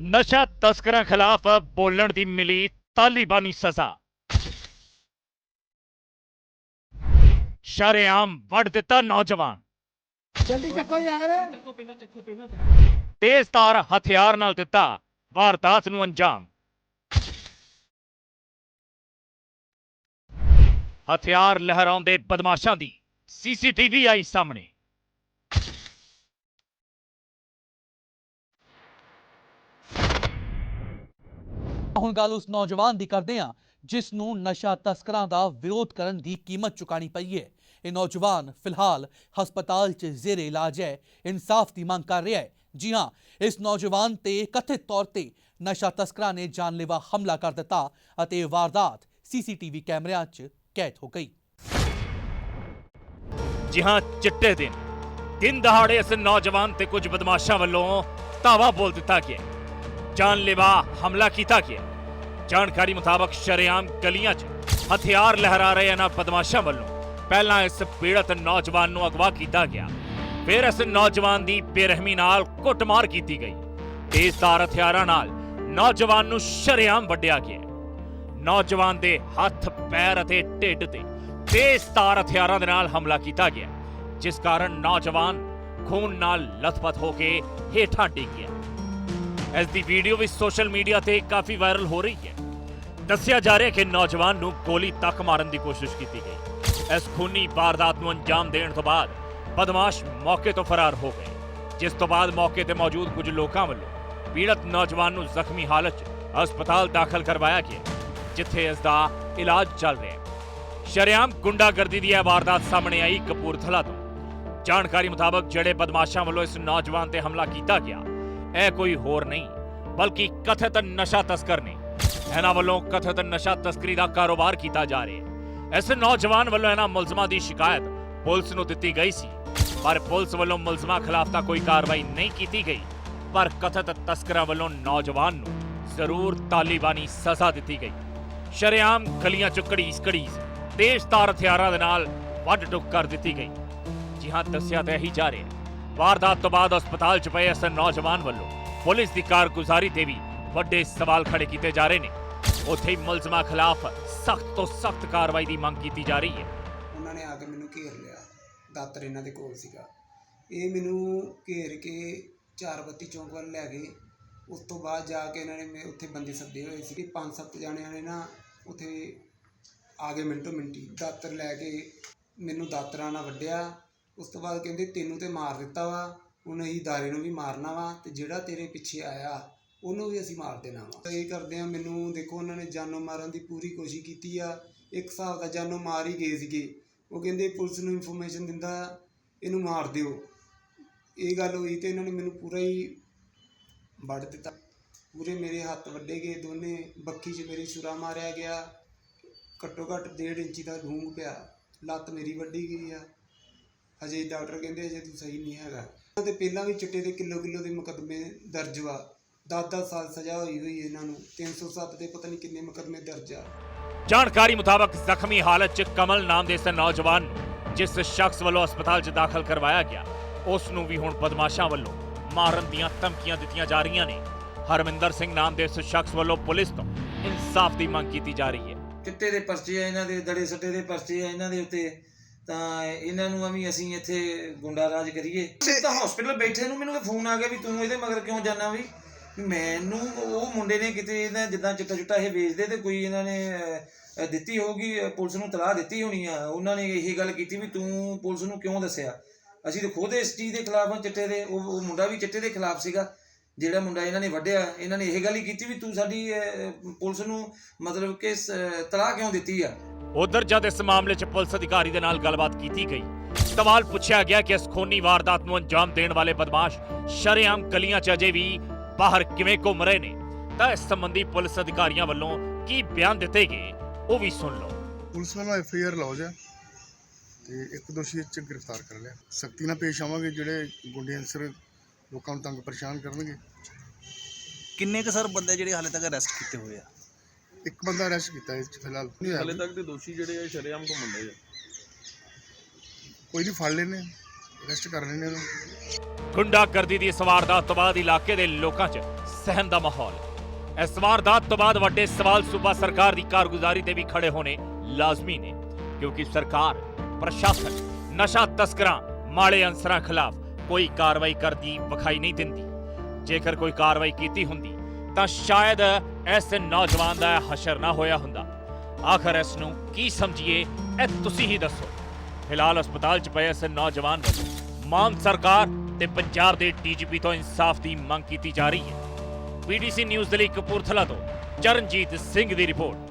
ਨਸ਼ਾ ਤਸਕਰਾਂ ਖਿਲਾਫ ਬੋਲਣ ਦੀ ਮਿਲੀ ਤਾਲਿਬਾਨੀ ਸਜ਼ਾ। ਸ਼ਰੇਆਮ ਵੱਢ ਦਿੱਤਾ ਨੌਜਵਾਨ। ਜਲਦੀ ਚੱਕੋ ਯਾਰ। ਤੇਜ਼ ਤਾਰ ਹਥਿਆਰ ਨਾਲ ਦਿੱਤਾ ਵਾਰਦਾਤ ਨੂੰ ਅੰਜਾਮ। ਹਥਿਆਰ ਲਹਿਰਾਉਂਦੇ ਬਦਮਾਸ਼ਾਂ ਦੀ ਸੀਸੀਟੀਵੀ ਆਈ ਸਾਹਮਣੇ। ਹੁਣ ਗੱਲ ਉਸ ਨੌਜਵਾਨ ਦੀ ਕਰਦੇ ਹਾਂ, ਜਿਸ ਨੂੰ ਨਸ਼ਾ ਤਸਕਰਾਂ ਦਾ ਵਿਰੋਧ ਕਰਨ ਦੀ ਕੀਮਤ ਚੁਕਾਣੀ ਪਈ ਹੈ। ਇਹ ਨੌਜਵਾਨ ਫਿਲਹਾਲ ਹਸਪਤਾਲ 'ਚ ਜ਼ੇਰੇ ਇਲਾਜ ਹੈ, ਇਨਸਾਫ ਦੀ ਮੰਗ ਕਰ ਰਿਹਾ ਹੈ। ਜੀ ਹਾਂ, ਇਸ ਨੌਜਵਾਨ ਤੇ ਕਥਿਤ ਤੌਰ ਤੇ ਨਸ਼ਾ ਤਸਕਰਾਂ ਨੇ ਜਾਨਲੇਵਾ ਹਮਲਾ ਕਰ ਦਿੱਤਾ ਅਤੇ ਇਹ ਵਾਰਦਾਤ ਸੀਸੀਟੀਵੀ ਕੈਮਰਿਆਂ 'ਚ ਕੈਦ ਹੋ ਗਈ। ਜੀ ਹਾਂ, ਚਿੱਟੇ ਦਿਨ। ਦਿਨ ਦਹਾੜੇ ਇਸ ਨੌਜਵਾਨ ਤੇ ਕੁਝ ਬਦਮਾਸ਼ਾਂ ਵੱਲੋਂ ਧਾਵਾ ਬੋਲ ਦਿੱਤਾ ਗਿਆ ਜਾਨਲੇਵਾ ਹਮਲਾ ਕੀਤਾ ਗਿਆ ਜਾਣਕਾਰੀ ਮੁਤਾਬਕ ਸ਼ਰੇਆਮ ਗਲੀਆਂ 'ਚ ਹਥਿਆਰ ਲਹਿਰਾ ਰਹੇ ਇਹਨਾਂ ਬਦਮਾਸ਼ਾਂ ਵੱਲੋਂ। ਪਹਿਲਾਂ ਇਸ ਪੀੜਤ ਨੌਜਵਾਨ ਨੂੰ ਅਗਵਾ ਕੀਤਾ ਗਿਆ। ਫਿਰ ਇਸ ਨੌਜਵਾਨ ਦੀ ਬੇਰਹਿਮੀ ਨਾਲ ਕੁੱਟਮਾਰ ਕੀਤੀ ਗਈ। ਤੇਜ਼ਧਾਰ ਹਥਿਆਰਾਂ ਨਾਲ ਨੌਜਵਾਨ ਨੂੰ ਸ਼ਰੇਆਮ ਵੱਢਿਆ ਗਿਆ। ਨੌਜਵਾਨ ਦੇ ਹੱਥ, ਪੈਰ ਅਤੇ ਢਿੱਡ ਤੇ ਤੇਜ਼ ਤਾਰ ਹਥਿਆਰਾਂ ਦੇ ਨਾਲ ਹਮਲਾ ਕੀਤਾ ਗਿਆ, ਜਿਸ ਕਾਰਨ ਨੌਜਵਾਨ ਖੂਨ ਨਾਲ ਲਥਪਥ ਹੋ ਕੇ ਹੇਠਾਂ ਡਿੱਗ ਗਿਆ। ਇਸ ਦੀ ਵੀਡੀਓ ਵੀ ਸੋਸ਼ਲ ਮੀਡੀਆ ਤੇ ਕਾਫੀ ਵਾਇਰਲ ਹੋ ਰਹੀ ਹੈ। ਦੱਸਿਆ ਜਾ ਰਿਹਾ ਹੈ ਕਿ ਨੌਜਵਾਨ ਨੂੰ ਗੋਲੀ ਤੱਕ ਮਾਰਨ ਦੀ ਕੋਸ਼ਿਸ਼ ਕੀਤੀ ਗਈ। ਇਸ ਖੂਨੀ ਵਾਰਦਾਤ ਨੂੰ ਅੰਜਾਮ ਦੇਣ ਤੋਂ ਬਾਅਦ ਬਦਮਾਸ਼ ਮੌਕੇ ਤੋਂ ਫਰਾਰ ਹੋ ਗਏ, ਜਿਸ ਤੋਂ ਬਾਅਦ ਮੌਕੇ ਤੇ ਮੌਜੂਦ ਕੁਝ ਲੋਕਾਂ ਵੱਲੋਂ ਪੀੜਤ ਨੌਜਵਾਨ ਨੂੰ ਜ਼ਖਮੀ ਹਾਲਤ 'ਚ ਹਸਪਤਾਲ ਦਾਖਲ ਕਰਵਾਇਆ ਗਿਆ, ਜਿੱਥੇ ਇਸ ਦਾ ਇਲਾਜ ਚੱਲ ਰਿਹਾ ਹੈ। ਸ਼ਰੇਆਮ ਗੁੰਡਾਗਰਦੀ ਦੀ ਇਹ ਵਾਰਦਾਤ ਸਾਹਮਣੇ ਆਈ ਕਪੂਰਥਲਾ ਤੋਂ। ਜਾਣਕਾਰੀ ਮੁਤਾਬਕ ਜਿਹੜੇ ਬਦਮਾਸ਼ਾਂ ਵੱਲੋਂ ਇਸ ਨੌਜਵਾਨ ਤੇ ਹਮਲਾ ਕੀਤਾ ਗਿਆ ਇਹ ਕੋਈ ਹੋਰ ਨਹੀਂ, ਬਲਕਿ ਕਥਿਤ ਨਸ਼ਾ ਤਸਕਰ ਨੇ। ਇਹਨਾਂ ਵੱਲੋਂ ਕਥਿਤ ਨਸ਼ਾ ਤਸਕਰੀ ਦਾ ਕਾਰੋਬਾਰ ਕੀਤਾ ਜਾ ਰਿਹਾ ਹੈ। ਇਸ ਨੌਜਵਾਨ ਵੱਲੋਂ ਇਹਨਾਂ ਮੁਲਜ਼ਮਾਂ ਦੀ ਸ਼ਿਕਾਇਤ ਪੁਲਿਸ ਨੂੰ ਦਿੱਤੀ ਗਈ ਸੀ। ਪਰ ਪੁਲਿਸ ਵੱਲੋਂ ਮੁਲਜ਼ਮਾਂ ਖਿਲਾਫ ਤਾਂ ਕੋਈ ਕਾਰਵਾਈ ਨਹੀਂ ਕੀਤੀ ਗਈ, ਪਰ ਕਥਿਤ ਤਸਕਰਾਂ ਵੱਲੋਂ ਨੌਜਵਾਨ ਨੂੰ ਜ਼ਰੂਰ ਤਾਲਿਬਾਨੀ ਸਜ਼ਾ ਦਿੱਤੀ ਗਈ। ਸ਼ਰੇਆਮ ਗਲੀਆਂ ਚ ਘੜੀਸ ਘੜੀਸ, ਤੇਜ਼ ਤਾਰ ਹਥਿਆਰਾਂ ਦੇ ਨਾਲ ਵੱਢ ਟੁੱਕ ਕਰ ਦਿੱਤੀ ਗਈ। ਜੀ ਹਾਂ, ਦੱਸਿਆ ਤਾਂ ਇਹੀ ਜਾ ਰਿਹਾ ਵਾਰਦਾਤ ਤੋਂ ਬਾਅਦ ਹਸਪਤਾਲ ਚ ਪਏ ਇਸ ਨੌਜਵਾਨ ਵੱਲੋਂ ਪੁਲਿਸ ਦੀ ਕਾਰਗੁਜ਼ਾਰੀ ਤੇ ਵੀ ਵੱਡੇ ਸਵਾਲ ਖੜੇ ਕੀਤੇ ਜਾ ਰਹੇ ਨੇ। ਉੱਥੇ ਹੀ ਮੁਲਜ਼ਮਾਂ ਖਿਲਾਫ ਸਖਤ ਤੋਂ ਸਖਤ ਕਾਰਵਾਈ ਦੀ ਮੰਗ ਕੀਤੀ ਜਾ ਰਹੀ ਹੈ। ਉਹਨਾਂ ਨੇ ਆ ਕੇ ਮੈਨੂੰ ਘੇਰ ਲਿਆ। ਦਾਤਰ ਇਹਨਾਂ ਦੇ ਕੋਲ ਸੀਗਾ। ਇਹ ਮੈਨੂੰ ਘੇਰ ਕੇ ਚਾਰ ਬੱਤੀ ਚੌਂਕ ਵੱਲ ਲੈ ਗਏ। ਉਸ ਤੋਂ ਬਾਅਦ ਜਾ ਕੇ ਇਹਨਾਂ ਨੇ ਮੇ ਉੱਥੇ ਬੰਦੇ ਸੱਦੇ ਹੋਏ ਸੀ ਪੰਜ ਸੱਤ ਜਾਣਿਆਂ ਨੇ ਨਾ ਉੱਥੇ ਆ ਗਏ ਮਿੰਟੋ ਮਿੰਟੀ। ਦਾਤਰ ਲੈ ਕੇ ਮੈਨੂੰ ਦਾਤਰਾਂ ਨਾਲ ਵੱਢਿਆ। ਉਸ ਤੋਂ ਬਾਅਦ ਕਹਿੰਦੇ ਤੈਨੂੰ ਤੇ ਮਾਰ ਦਿੱਤਾ ਵਾ, ਹੁਣ ਅਸੀਂ ਦਾਰੇ ਨੂੰ ਵੀ ਮਾਰਨਾ ਵਾ ਤੇ ਜਿਹੜਾ ਤੇਰੇ ਪਿੱਛੇ ਆਇਆ, ਉਹਨੂੰ ਵੀ ਅਸੀਂ ਮਾਰ ਦੇਣਾ ਵਾ। ਇਹ ਕਰਦੇ ਆ, ਮੈਨੂੰ ਦੇਖੋ ਉਹਨਾਂ ਨੇ ਜਾਨੋਂ ਮਾਰਨ ਦੀ ਪੂਰੀ ਕੋਸ਼ਿਸ਼ ਕੀਤੀ ਆ, ਇੱਕ ਹਿਸਾਬ ਦਾ ਜਾਨੋਂ ਮਾਰ ਹੀ ਗਏ ਸੀਗੇ। ਉਹ ਕਹਿੰਦੇ ਪੁਲਿਸ ਨੂੰ ਇਨਫੋਰਮੇਸ਼ਨ ਦਿੰਦਾ, ਇਹਨੂੰ ਮਾਰ ਦਿਓ। ਇਹ ਗੱਲ ਹੋਈ ਤੇ ਇਹਨਾਂ ਨੇ ਮੈਨੂੰ ਪੂਰਾ ਹੀ ਵੱਢ ਦਿੱਤਾ। ਪੂਰੇ ਮੇਰੇ ਹੱਥ ਵੱਡੇ ਗਏ ਦੋਨੇ, ਬੱਖੀ 'ਚ ਮੇਰੀ ਛੁਰਾ ਮਾਰਿਆ ਗਿਆ, ਘੱਟੋ ਘੱਟ 1.5 ਇੰਚੀ ਦਾ ਡੂੰਘ ਪਿਆ, ਲੱਤ ਮੇਰੀ ਵੱਢੀ ਗਈ ਆ। ਅਜੇ ਡਾਕਟਰ ਕਹਿੰਦੇ ਅਜੇ ਤੂੰ ਸਹੀ ਨਹੀਂ ਹੈਗਾ। ਤੇ ਪਹਿਲਾਂ ਵੀ ਚਿੱਟੇ ਦੇ ਕਿਲੋ ਕਿਲੋ ਦੇ ਮੁਕੱਦਮੇ ਦਰਜ ਵਾ। 10-10 ਸਾਲ ਸਜ਼ਾ ਹੋਈ ਹੋਈ ਇਹਨਾਂ ਨੂੰ। 307 ਦੇ ਪਤਾ ਨਹੀਂ ਕਿੰਨੇ ਮੁਕੱਦਮੇ ਦਰਜ ਆ। ਜਾਣਕਾਰੀ ਮੁਤਾਬਕ ਜ਼ਖਮੀ ਹਾਲਤ 'ਚ ਕਮਲ ਨਾਮ ਦੇ ਇਸ ਨੌਜਵਾਨ ਜਿਸ ਸ਼ਖਸ ਵੱਲੋਂ ਹਸਪਤਾਲ 'ਚ ਦਾਖਲ ਕਰਵਾਇਆ ਗਿਆ ਉਸ ਨੂੰ ਵੀ ਹੁਣ ਬਦਮਾਸ਼ਾਂ ਵੱਲੋਂ ਮਾਰਨ ਦੀਆਂ ਧਮਕੀਆਂ ਦਿੱਤੀਆਂ ਜਾ ਰਹੀਆਂ ਨੇ। ਹਰਮਿੰਦਰ ਸਿੰਘ ਨਾਮ ਦੇ ਇਸ ਸ਼ਖਸ ਵੱਲੋਂ ਪੁਲਿਸ ਤੋਂ ਇਨਸਾਫ ਦੀ ਮੰਗ ਕੀਤੀ ਜਾ ਰਹੀ ਹੈ। ਚਿੱਟੇ ਦੇ ਪਰਚੇ ਆ ਇਹਨਾਂ ਦੇ ਦੜੇ ਸੱਟੇ ਦੇ ਪਰਚੇ ਆ ਇਹਨਾਂ ਦੇ ਉੱਤੇ। ਤਾਂ ਇਹਨਾਂ ਨੂੰ ਵੀ ਅਸੀਂ ਇੱਥੇ ਗੁੰਡਾ ਰਾਜ ਕਰੀਏ। ਤਾਂ ਹਸਪੀਟਲ ਬੈਠੇ ਨੂੰ ਮੈਨੂੰ ਫੋਨ ਆ ਗਿਆ ਵੀ ਤੂੰ ਇਹਦੇ ਮਗਰ ਕਿਉਂ ਜਾਣਾ ਵੀ? ਮੈਨੂੰ ਉਹ ਮੁੰਡੇ ਨੇ ਕਿਤੇ ਇਹਨਾਂ ਜਿੱਦਾਂ ਚਿੱਟਾ ਚੁੱਟਾ ਇਹ ਵੇਚਦੇ ਤੇ ਕੋਈ ਇਹਨਾਂ ਨੇ ਦਿੱਤੀ ਅਹ, ਪੁਲਿਸ ਨੂੰ ਤਲਾਹ ਦਿੱਤੀ ਹੋਣੀ ਆ। ਉਹਨਾਂ ਨੇ ਇਹ ਗੱਲ ਕੀਤੀ ਵੀ ਤੂੰ ਪੁਲਿਸ ਨੂੰ ਕਿਉਂ ਦੱਸਿਆ? ਅਸੀਂ ਤਾਂ ਖੁਦ ਇਸ ਚੀਜ਼ ਦੇ ਖਿਲਾਫ ਹਾਂ ਚਿੱਟੇ ਦੇ ਉਹ ਮੁੰਡਾ ਵੀ ਚਿੱਟੇ ਦੇ ਖਿਲਾਫ ਸੀਗਾ। ਜਿਹੜਾ ਮੁੰਡਾ ਇਹਨਾਂ ਨੇ ਵੱਢਿਆ ਇਹਨਾਂ ਨੇ ਇਹ ਗੱਲ ਹੀ ਕੀਤੀ ਵੀ ਤੂੰ ਸਾਡੀ ਪੁਲਿਸ ਨੂੰ ਮਤਲਬ ਕਿ ਤਲਾਹ ਕਿਉਂ ਦਿੱਤੀ ਆ? ਉਧਰ ਜਦ ਇਸ ਮਾਮਲੇ 'ਚ ਪੁਲਿਸ ਅਧਿਕਾਰੀ ਦੇ ਨਾਲ ਗੱਲਬਾਤ ਕੀਤੀ ਗਈ ਸਵਾਲ ਪੁੱਛਿਆ ਗਿਆ ਕਿ ਇਸ ਖੂਨੀ ਵਾਰਦਾਤ ਨੂੰ ਅੰਜਾਮ ਦੇਣ ਵਾਲੇ ਬਦਮਾਸ਼ ਸ਼ਰੇਆਮ ਗਲੀਆਂ 'ਚ ਅਜੇ ਵੀ ਬਾਹਰ ਕਿਵੇਂ ਘੁੰਮ ਰਹੇ ਨੇ? ਤਾਂ ਇਸ ਸੰਬੰਧੀ ਪੁਲਿਸ ਅਧਿਕਾਰੀਆਂ ਵੱਲੋਂ ਕੀ ਬਿਆਨ ਦਿੱਤੇ ਗਏ ਉਹ ਵੀ ਸੁਣ ਲਓ। ਪੁਲਿਸ ਵੱਲੋਂ ਐਫ ਆਈ ਆਰ ਲੌਜ ਹੈ ਤੇ ਇੱਕ ਦੋਸ਼ੀ 'ਚ ਗ੍ਰਿਫਤਾਰ ਕਰ ਲਿਆ। ਸਖਤੀ ਨਾਲ ਪੇਸ਼ ਆਵਾਂਗੇ ਜਿਹੜੇ ਗੁੰਡੇ ਅਨਸਰ ਲੋਕਾਂ ਨੂੰ ਤੰਗ ਪਰੇਸ਼ਾਨ ਕਰਨਗੇ। ਕਿੰਨੇ ਕ ਸਰ ਬੰਦੇ ਜਿਹੜੇ ਹਾਲੇ ਤੱਕ ਅਰੈਸਟ ਕੀਤੇ ਹੋਏ ਆ? ਇੱਕ ਬੰਦਾ ਅਰੈਸਟ ਕੀਤਾ ਇਸ 'ਚ ਫਿਲਹਾਲ। ਨਹੀਂ ਹੋਇਆ ਹਾਲੇ ਤੱਕ ਦੇ ਦੋਸ਼ੀ ਜਿਹੜੇ ਆ ਸ਼ਰੇਆਮ ਘੁੰਮਣ ਦੇ ਆ। ਕੋਈ ਨਹੀਂ ਫੜ ਲੈਨੇ ਅਰੈਸਟ ਕਰ ਲੈਨੇ ਉਹਨੂੰ। ਗੁੰਡਾਗਰਦੀ ਦੀ ਇਸ ਵਾਰਦਾਤ ਤੋਂ ਬਾਅਦ ਇਲਾਕੇ ਦੇ ਲੋਕਾਂ 'ਚ ਸਹਿਮ ਦਾ ਮਾਹੌਲ। ਇਸ ਵਾਰਦਾਤ ਤੋਂ ਬਾਅਦ ਵੱਡੇ ਸਵਾਲ ਸੂਬਾ ਸਰਕਾਰ ਦੀ ਕਾਰਗੁਜ਼ਾਰੀ ਤੇ ਵੀ ਖੜੇ ਹੋਣੇ ਲਾਜ਼ਮੀ ਨੇ ਕਿਉਂਕਿ ਸਰਕਾਰ ਪ੍ਰਸ਼ਾਸਨ ਨਸ਼ਾ ਤਸਕਰਾਂ ਮਾੜੇ ਅੰਸਰਾਂ ਖਿਲਾਫ ਕੋਈ ਕਾਰਵਾਈ ਕਰਦੀ ਵਿਖਾਈ ਨਹੀਂ ਦਿੰਦੀ। ਜੇਕਰ ਕੋਈ ਕਾਰਵਾਈ ਕੀਤੀ ਹੁੰਦੀ, ਤਾਂ ਸ਼ਾਇਦ ਇਸ ਨੌਜਵਾਨ ਦਾ ਹਸ਼ਰ ਨਾ ਹੋਇਆ ਹੁੰਦਾ। ਆਖਰ ਇਸ ਨੂੰ ਕੀ ਸਮਝੀਏ, ਇਹ ਤੁਸੀਂ ਹੀ ਦੱਸੋ। ਫਿਲਹਾਲ ਹਸਪਤਾਲ 'ਚ ਪਏ ਇਸ ਨੌਜਵਾਨ ਵੱਲੋਂ ਮਾਨ ਸਰਕਾਰ ਤੇ ਪੰਜਾਬ ਦੇ ਡੀਜੀਪੀ ਤੋਂ ਇਨਸਾਫ ਦੀ ਮੰਗ ਕੀਤੀ ਜਾ ਰਹੀ ਹੈ। ਪੀਡੀਸੀ ਨਿਊਜ਼ ਦੇ ਲਈ ਕਪੂਰਥਲਾ ਤੋਂ ਚਰਨਜੀਤ ਸਿੰਘ ਦੀ ਰਿਪੋਰਟ।